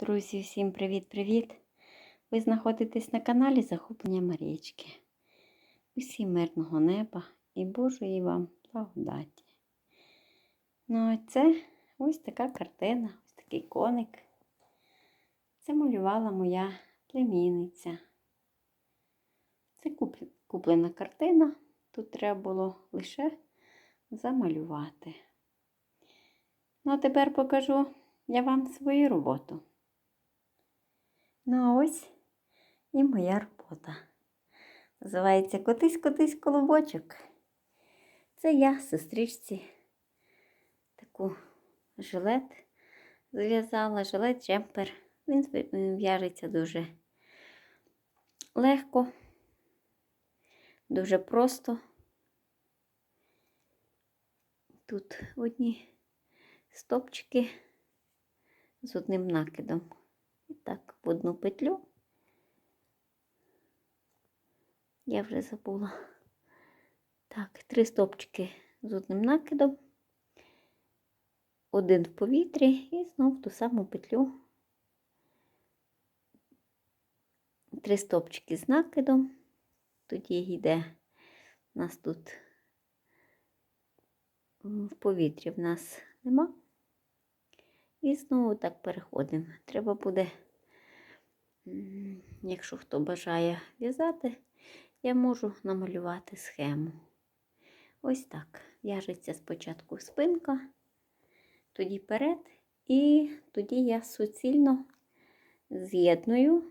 Друзі, всім привіт-привіт! Ви знаходитесь на каналі Захоплення Марічки. Усім мирного неба і Божої вам благодаті. Ну, а це ось така картина, ось такий коник. Це малювала моя племінниця. Це куплена картина. Тут треба було лише замалювати. Ну, а тепер покажу я вам свою роботу. Ну, а ось і моя робота. Називається Котись, котись колобочок. Це я, сестричці, таку жилет зв'язала, жилет джемпер. Він в'яжеться дуже легко, дуже просто. Тут одні стопчики з одним накидом. Так, в одну петлю. Я вже забула. Так, три стопчики з одним накидом. Один в повітрі і знов ту саму петлю. Три стопчики з накидом. Тоді йде у нас тут в повітрі в нас нема. І знову так переходимо. Треба буде, якщо хто бажає в'язати, я можу намалювати схему. Ось так. В'яжеться спочатку спинка, тоді перед, і тоді я суцільно з'єдную,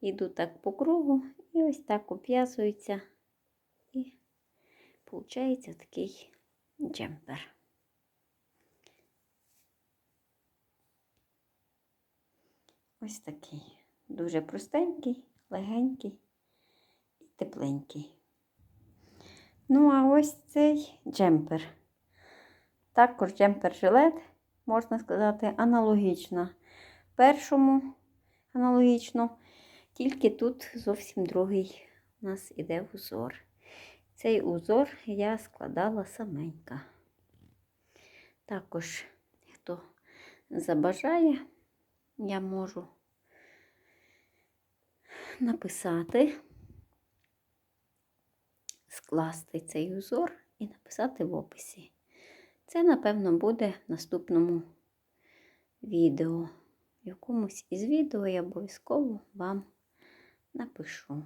йду так по кругу, і ось так обв'язується, і виходить такий джемпер. Ось такий. Дуже простенький, легенький і тепленький. Ну, а ось цей джемпер. Також джемпер-жилет, можна сказати, аналогічно. Першому аналогічно, тільки тут зовсім другий у нас іде узор. Цей узор я складала саменька. Також, хто забажає, я можу написати, скласти цей узор і написати в описі. Це, напевно, буде в наступному відео. В якомусь із відео я обов'язково вам напишу.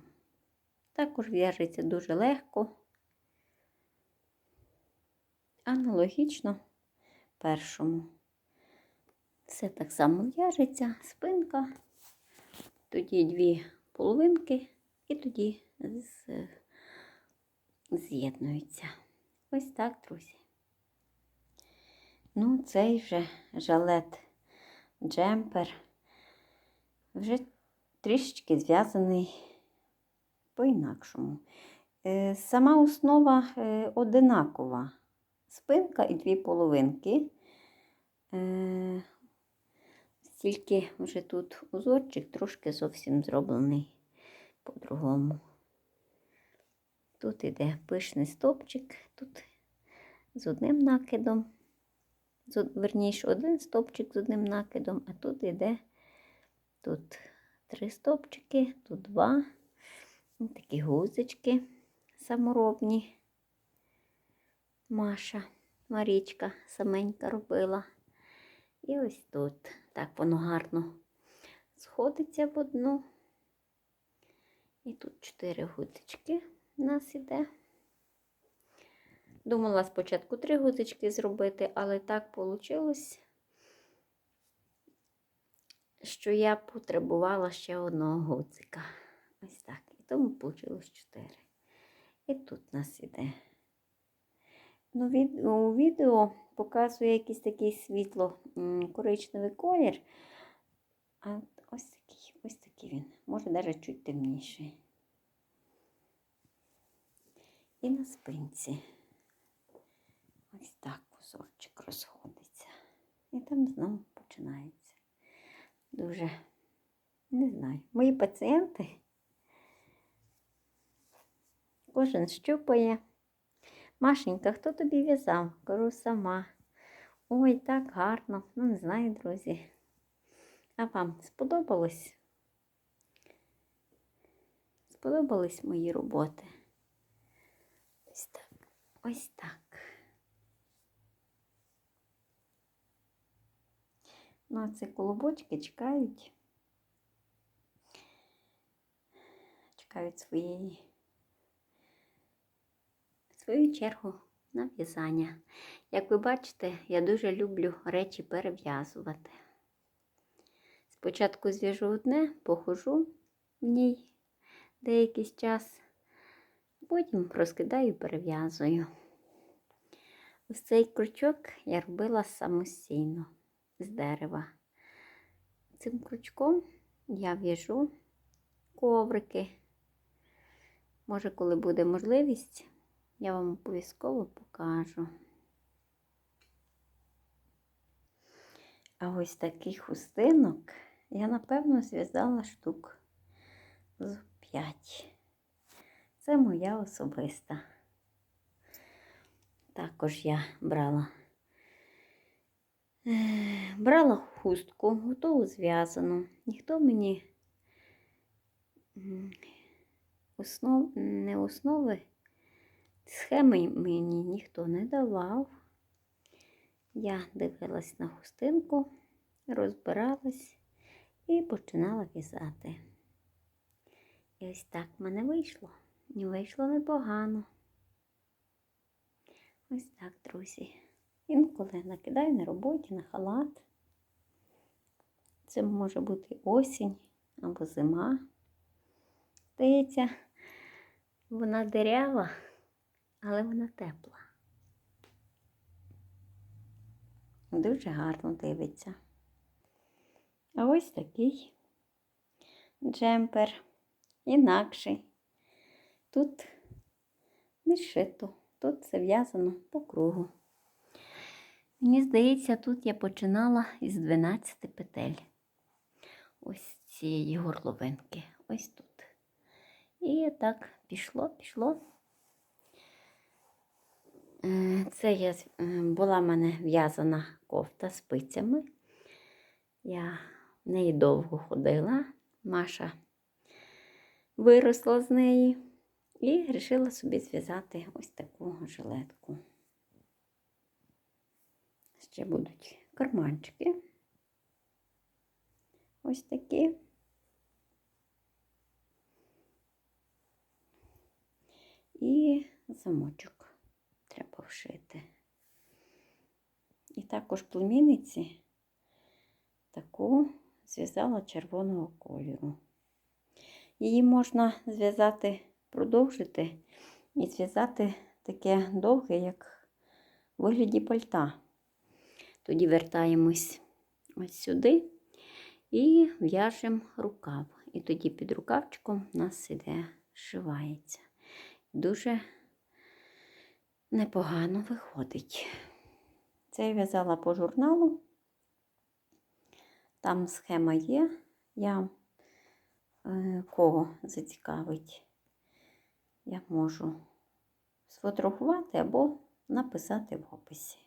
Також в'яжеться дуже легко, аналогічно першому. Все так само в'яжеться, спинка, тоді дві половинки і тоді з'єднуються. Ось так, друзі. Ну, цей вже жалет джемпер вже трішечки зв'язаний по-інакшому. Е, Сама основа е, одинакова. Спинка і дві половинки. Тільки вже тут узорчик трошки зовсім зроблений по-другому. Тут іде пишний стопчик, тут з одним накидом, верніше, один стопчик з одним накидом, а тут іде тут три стопчики, тут два. Такі гузочки саморобні. Маша, Марічка саменька робила. І ось тут. Так воно гарно сходиться в одну. І тут чотири гудочки у нас іде. Думала спочатку три гудочки зробити, але так вийшло, що я потребувала ще одного гудзика. Ось так. І тому вийшло чотири. І тут у нас іде. Ну, від, у відео показує якийсь такий світло-коричневий колір. А ось такий, ось такий він. Може навіть чуть темніший. І на спинці. Ось так узорчик розходиться. І там знову починається. Дуже, не знаю, мої пацієнти. Кожен щупає. Машенька, хто тобі в'язав? Кажу сама. Ой, так гарно. Ну, не знаю, друзі. А вам сподобалось? Сподобались мої роботи? Ось так. Ось так. Ну, а ці колобочки чекають. Чекають своєї свою чергу на в'язання. Як ви бачите, я дуже люблю речі перев'язувати. Спочатку зв'яжу одне, похожу в ній деякий час, потім розкидаю і перев'язую. Ось цей крючок я робила самостійно з дерева. Цим крючком я в'яжу коврики. Може, коли буде можливість, я вам обов'язково покажу. А ось таких хустинок я, напевно, зв'язала штук з 5. Це моя особиста. Також я брала е, брала хустку, готову зв'язану. Ніхто мені основ, не основи, схеми мені ніхто не давав. Я дивилась на хустинку, розбиралась і починала в'язати. І ось так в мене вийшло. І вийшло непогано. Ось так, друзі. Інколи накидаю на роботі на халат. Це може бути осінь або зима. Здається, вона дерява, але вона тепла. Дуже гарно дивиться. А ось такий джемпер, інакший. Тут не шито, тут це в'язано по кругу. Мені здається, тут я починала із 12 петель. Ось цієї горловинки. Ось тут. І так пішло, пішло. Е, Це я, е, була в мене в'язана кофта з пицями. Я в неї довго ходила. Маша виросла з неї і вирішила собі зв'язати ось таку жилетку. Ще будуть карманчики. Ось такі. І замочок треба вшити. І також племінниці таку зв'язала червоного кольору. Її можна зв'язати, продовжити і зв'язати таке довге, як в вигляді пальта. Тоді вертаємось ось сюди і в'яжемо рукав. І тоді під рукавчиком у нас іде, зшивається. Дуже непогано виходить. Це я в'язала по журналу. Там схема є. Я е, кого зацікавить, я можу сфотографувати або написати в описі.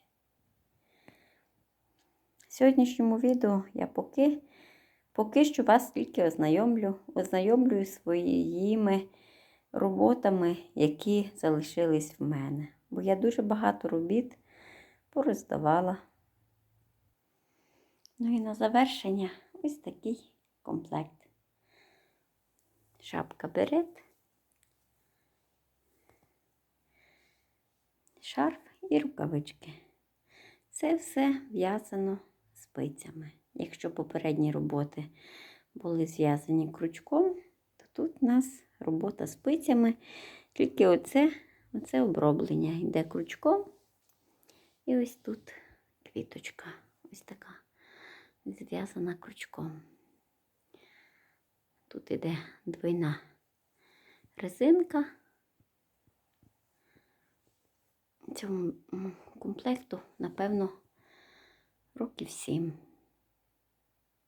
В сьогоднішньому відео я поки, поки що вас тільки ознайомлю, ознайомлюю своїми роботами, які залишились в мене. Бо я дуже багато робіт пороздавала. Ну і на завершення ось такий комплект. Шапка берет, шарф і рукавички. Це все в'язано спицями. Якщо попередні роботи були зв'язані крючком, то тут у нас робота спицями, тільки оце, оце оброблення йде крючком. І ось тут квіточка, ось така зв'язана крючком. Тут іде двойна резинка. Цьому комплекту, напевно, років сім.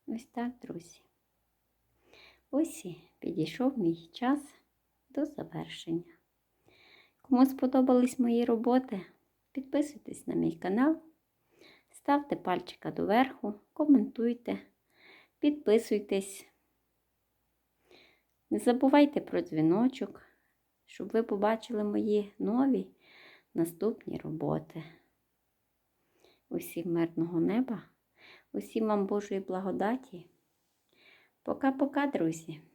Ось так, друзі. Ось і підійшов мій час до завершення. Кому сподобались мої роботи, підписуйтесь на мій канал, ставте пальчика доверху, коментуйте, підписуйтесь. Не забувайте про дзвіночок, щоб ви побачили мої нові наступні роботи. Усім мирного неба, усім вам Божої благодаті. Пока-пока, друзі!